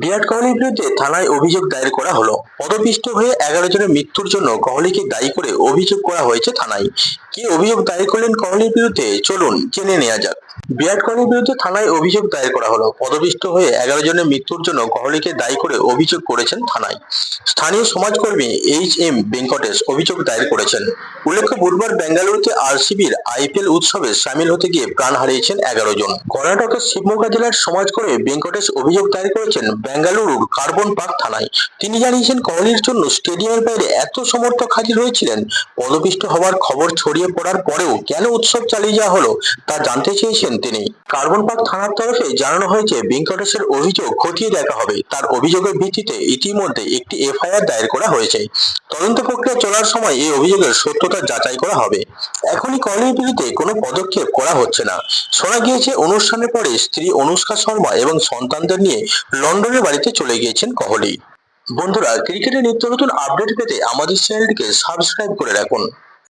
বিরাট কোহলির বিরুদ্ধে থানায় অভিযোগ দায়ের করা হলো। পদপিষ্ট হয়ে এগারো জনের মৃত্যুর জন্য কোহলিকে দায়ী করে অভিযোগ করা হয়েছে থানায়। কি অভিযোগ দায়ের করলেন কোহলির বিরুদ্ধে? চলুন জেনে নেওয়া যাক। বিরাট কোহলির বিরুদ্ধে থানায় অভিযোগ দায়ের করা হলো। পদপিষ্ট হয়ে এগারো জনের মৃত্যুর জন্য কোহলিকে দায়ী করে অভিযোগ করেছেন থানায়। স্থানীয় সমাজকর্মী এইচ এম ভেঙ্কটেশ অভিযোগ দায়ের করেছেন। উল্লেখ্য, বুধবার বেঙ্গালুরুতে আরসিবির আইপিএল উৎসবে সামিল হতে গিয়ে প্রাণ হারিয়েছেন এগারো জন। কর্ণাটকের শিবমোগা জেলার সমাজকর্মী ভেঙ্কটেশ অভিযোগ দায়ের করেছেন বেঙ্গালুরুর কার্বন পার্ক থানায়। তিনি জানিয়েছেন, কোহলির জন্য স্টেডিয়ামের বাইরে এত সমর্থক হাজির হয়েছিলেন। পদপিষ্ট হওয়ার খবর ছড়িয়ে পড়ার পরেও কেন উৎসব চালিয়ে যাওয়া হলো তা জানতে চেয়েছেন তিনি। কার্বন পার্ক থানার তরফে জানানো হয়েছে, ভেঙ্কটেশের অভিযোগ খতিয়ে দেখা হবে। তার অভিযোগের ভিত্তিতে ইতিমধ্যে একটি এফআইআর দায়ের করা হয়েছে। তদন্ত প্রক্রিয়া চলার সময় এই অভিযোগের সত্যতা যাচাই করা হবে। এখনই কলের বিরুদ্ধে কোনো পদক্ষেপ করা হচ্ছে না। শোনা গিয়েছে, অনুষ্ঠানের পরে স্ত্রী অনুষ্কা শর্মা এবং সন্তানদের নিয়ে লন্ডনের বাড়িতে চলে গিয়েছেন কোহলি। বন্ধুরা ক্রিকেটের নিত্য নতুন আপডেট পেতে আমাদের চ্যানেলটিকে সাবস্ক্রাইব করে রাখুন।